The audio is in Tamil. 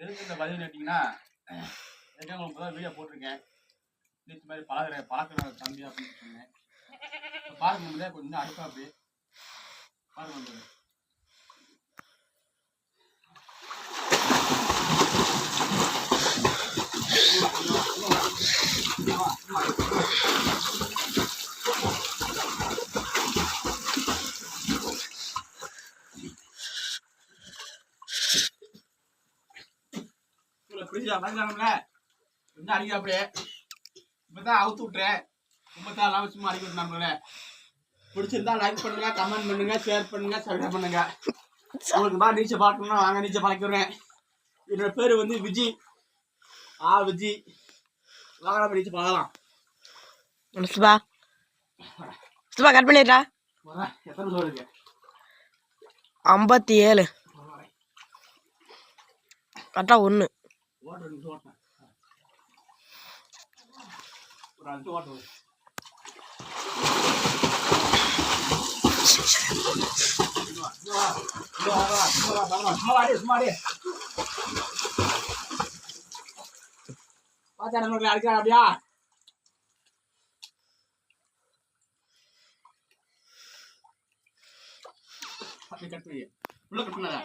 எதுக்கு இந்த பதிவு கேட்டிங்கன்னா ஏற்கனவே உங்களுக்கு வீடியோ போட்டிருக்கேன். இந்த மாதிரி பழகிற பழக்கிற தம்பி அப்படின்னு சொன்னேன். இப்ப கொஞ்சம் அடுப்பா பிடிச்சா பார்க்கலாம்ல கொஞ்சம் அடிக்க அப்படியே இப்போ தான் அவுத்து விட்டுறேன். ரொம்ப தான் இல்லாமல் சும்மா அடிக்க விட்டுனாங்களே பிடிச்சிருந்தா லைக் பண்ணுங்க கமெண்ட் பண்ணுங்க ஷேர் பண்ணுங்க சப்ஸ்கிரைப் பண்ணுங்க. உங்களுக்கு தான் நீச்சல் பார்க்கணும்னா வாங்க நீச்சல் பழக்கிறேன் என்னோட பேர் வந்து விஜி. ஆ விஜி. வாங்க நம்ம நீச்சல் பார்க்கலாம். சுபா. சுபா கட் பண்ணிடுறா. எத்தனை இருக்கு? ஐம்பத்தி ஏழு. கரெக்டாக ஒன்று ஓட்டு ரெண்டு ஓட்டேன் ஒரு அஞ்சு ஓட்டு பாத்தா நமக்கு அடிக்கிறா அப்படியா? அப்படி உள்ள கட்டுனதா